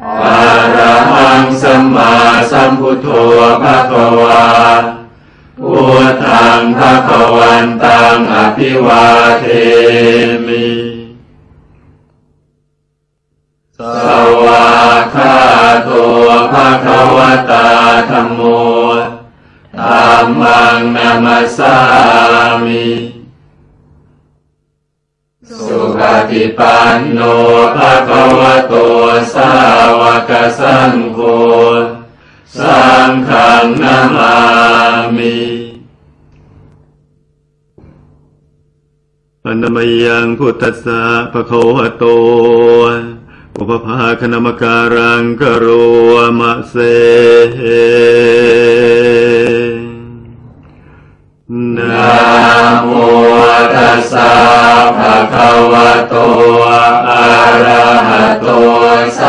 อะระหังสัมมาสัมพุทโธภะคะวาพุทธังภะคะวันตังอภิวาเทมิ สวาคาโตภะคะวตาธรรมโมธัมมังนามัสสามิสุปฏิปันโนภะคะวะโต กสังโฆสังฆังนามามิอนามัยยังพุทธัสสะภะคะวะโตอุปภาคณมการังกโรมะเสนะนะโมตัสสะภะคะวะโตอะระหะโตสั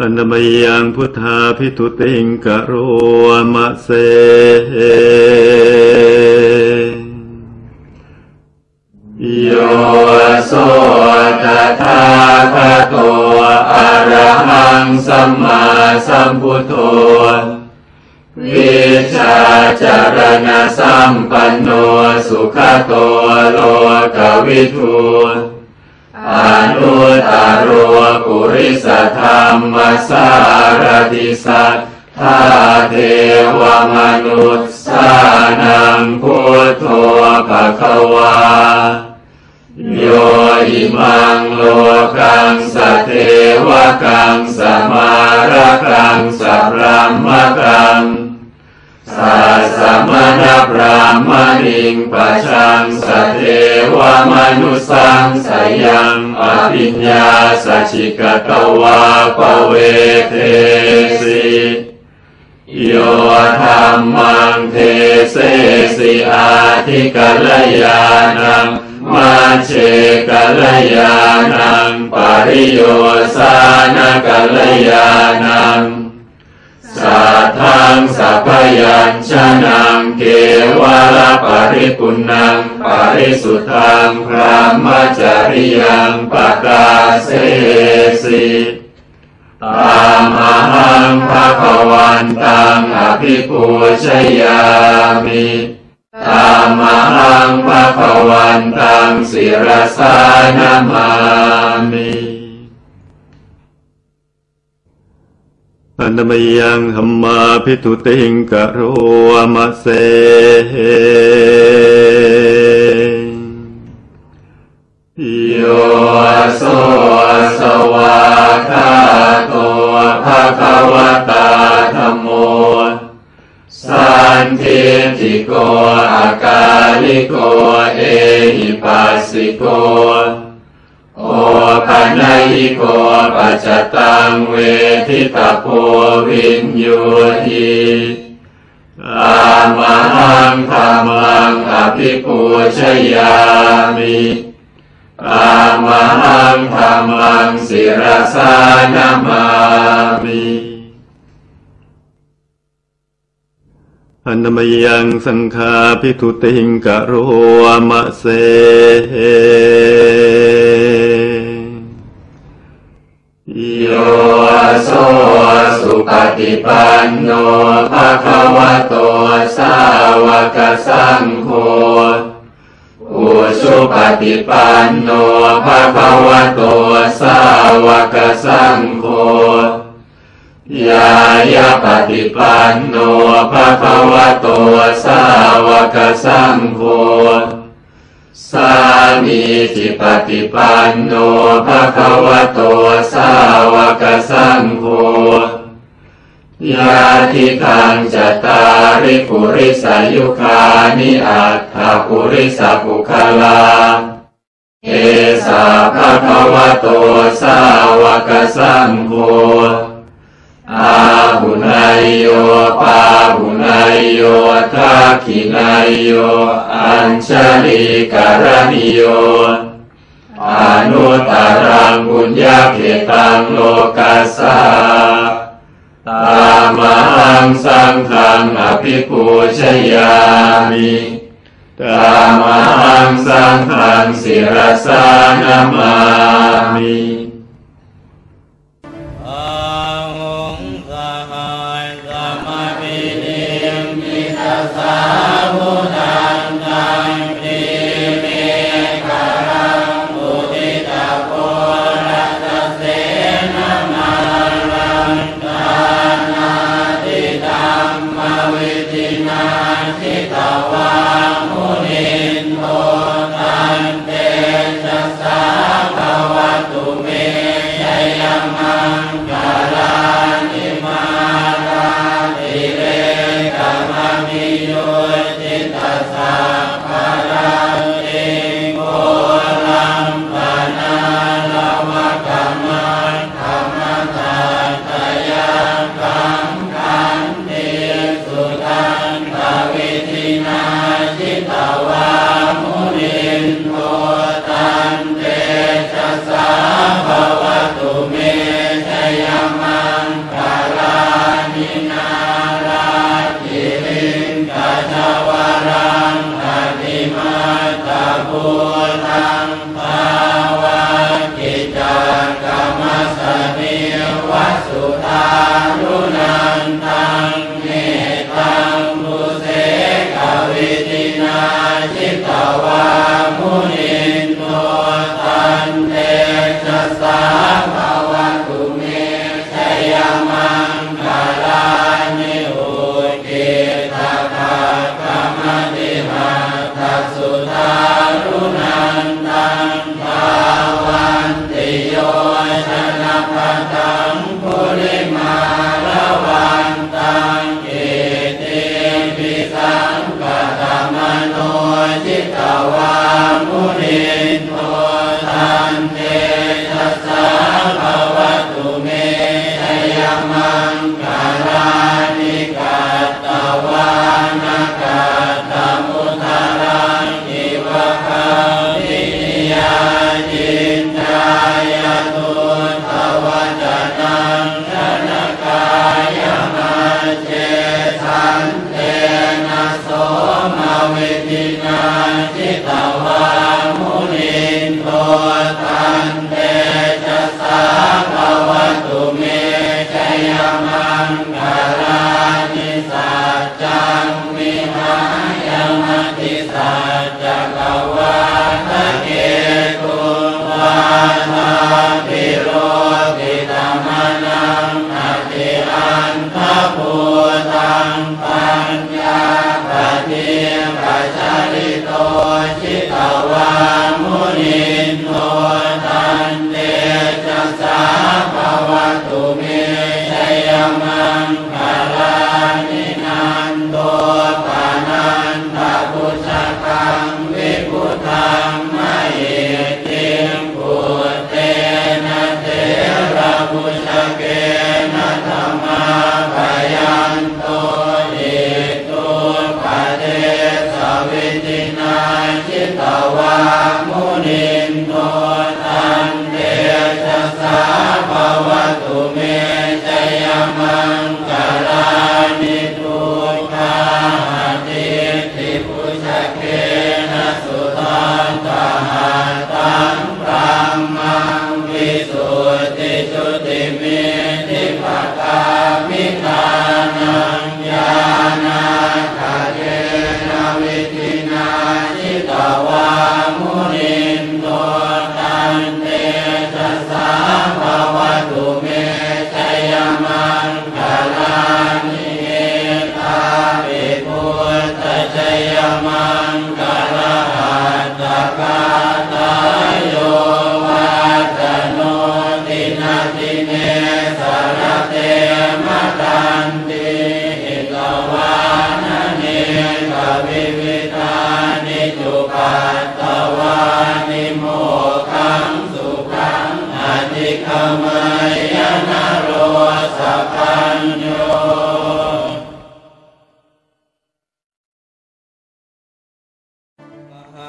อนมยังพุทธาพิทุติงกโรมะเสโยโสตถาคโตอะระหังสัมมาสัมพุทโธวิชาจารณสัมปันโนสุขโตโลกวิทุ ตตรปุริสธรรมสารติสัทธาเทวมนุษย์สานังพุทโธภะคะวาโยอิมังโลกังสเทวกังสมาระกังสพรามกังสัสมณพรามณิงปัจจังสเท วมนุสังสยังอภิญญาสัชิกตวาปเวเทสิโยธรรมังเทเสสิอาทิกัลยานังมาเชกลยานังปริโยสานกลยานังสัทธังสัพยัญชนะเกวลป ริปุณังปาริสุทธังพระมจริยังปกาเสสิตามหังภะคะวันตังอภิปูชยามิตามหังภะคะวันตังศิรสานามามิ อนามัยยังหัมมาพิทุติงกโรมะเส ชยามิอามหังธรรมังศิรสานามามิอนามัยยังสังฆาพิทุติงกโรมะเสโยโสสุปฏิปันโนภะคะวะโตสาวกสังโฆ อุชุปฏิปันโนภะคะวะโตสาวกสังโฆยายาปฏิปันโนภะคะวะโตสาวกสังโฆสามีจิปฏิปันโนภะคะวะโตสาวกสังโฆ ยาทิคังจตาริปุริสายุคานิอัตถาปุริสาปุคลาเอสาภะคะวะโตสาวกสังโฆอาหุไนโยปาหุไนโยทากขินายโย อัญชลิการะนิโยอนุตตรังบุญญาเขตังโลกัสสา อามังสังขังอภิปูชยามิตามังสังขังศิรสานามา ยมัง มิหายมติสัจกวาตเกตุวาทา มัง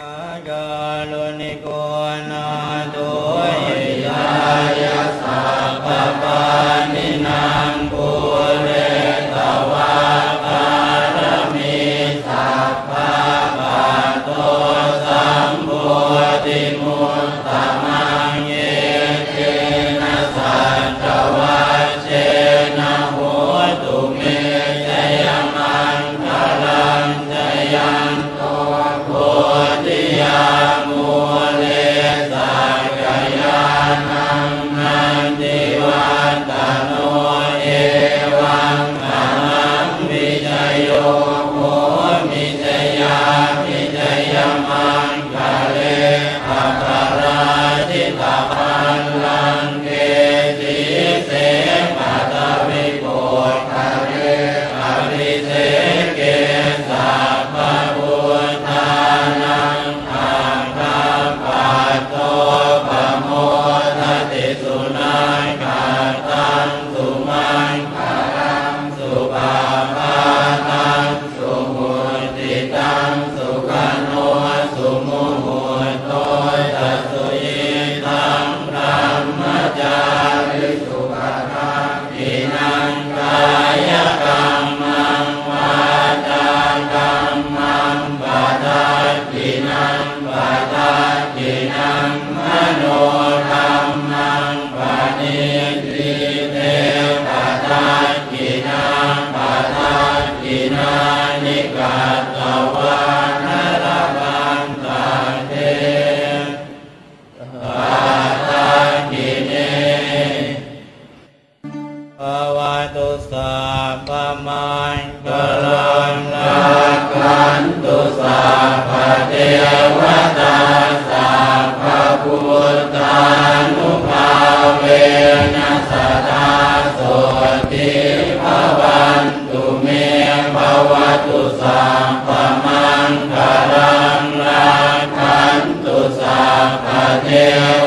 ากาลุนิโก Yeah. นุภาเวนัสตาโสติภวันตุเมภวตุสัพพมังคลังรักขันตุสัพพเทว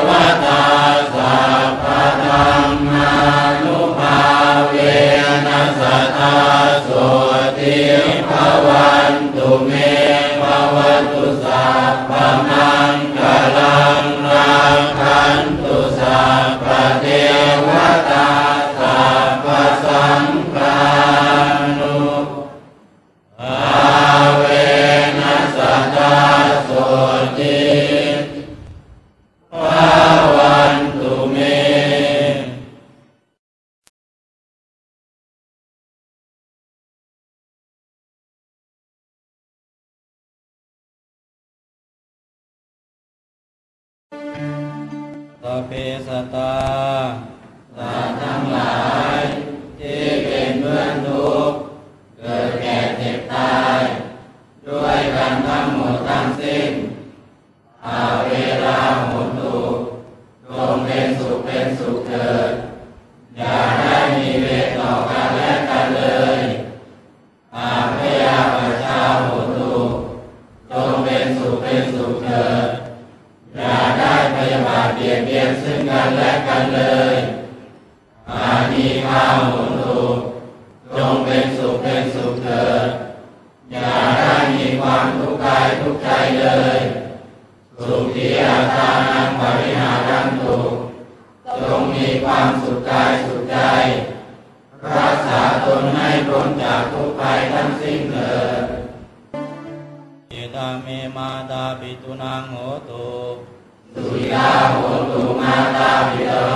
นีข้าวหมุนถูกจงเป็นสุขเป็นสุขเถิดอย่าได้มีความทุกข์กายทุกข์ใจเลย สุขีอาตานังปริหารันตุจงมีความสุขกายสุขใจ รักษาตนให้พ้นจากทุกข์ภัยทั้งสิ้นเถิดอิตาเมมาตาปิตุนังโหตุสุยาโหตุมาตาปิตโร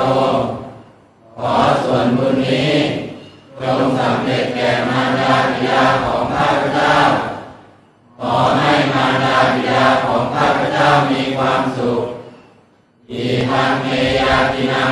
ขอส่วนบุญนี้จงสำเร็จแก่มารดาบิดาของข้าพเจ้า ขอให้มารดาบิดาของข้าพเจ้ามีความสุขอีทังเมยาตินัง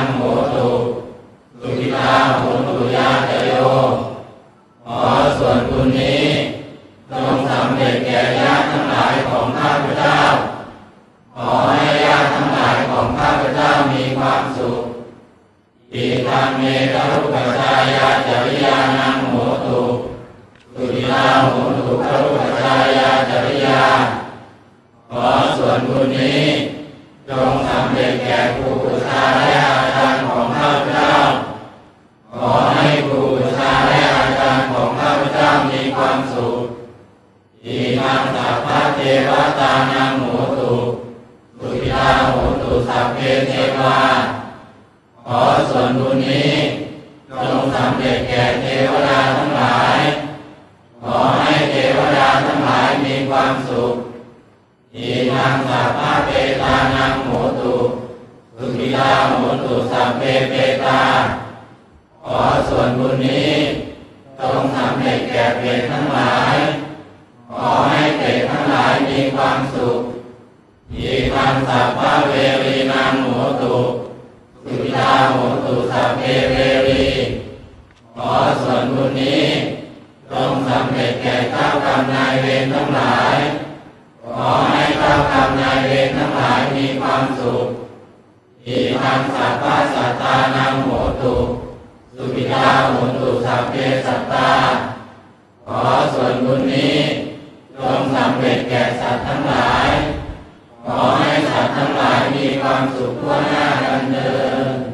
เมตรุปชายาจริยานังโหตุสุริยาโหตุครุปชายาจริยา ขอส่วนบุญนี้จงสำเร็จแก่ครูบูชาและอาจารย์ของข้าพเจ้า ขอให้ครูบูชาและอาจารย์ของข้าพเจ้ามีความสุขอีมังสัพพะเทวตานังโหตุสุขิตาโหตุสัพเพเทวา ขอส่วนบุญนี้จงสำเร็จแก่เทวดาทั้งหลาย ขอให้เทวดาทั้งหลายมีความสุขอีนังสัพพะเปตานังโหตุสุขิตาโหตุสัพเพเปตา ขอส่วนบุญนี้จงสำเร็จแก่เปรตทั้งหลาย ขอให้เปรตทั้งหลายมีความสุขอีทังสัพพะเวรีนังโหตุ สุขิตาโหตุสัพเพเวรีขอส่วนบุญนี้จงสำเร็จแก่เจ้ากรรมนายเวรทั้งหลาย ขอให้เจ้ากรรมนายเวรทั้งหลายมีความสุขอีทังสัพพะสัตตานังโหตุ สุขิตาโหตุสัพเพสัตตา ขอส่วนบุญนี้จงสำเร็จแก่สัตว์ทั้งหลาย ขอให้สัตว์ทั้งหลายมีความสุขทั่วหน้ากันเถิด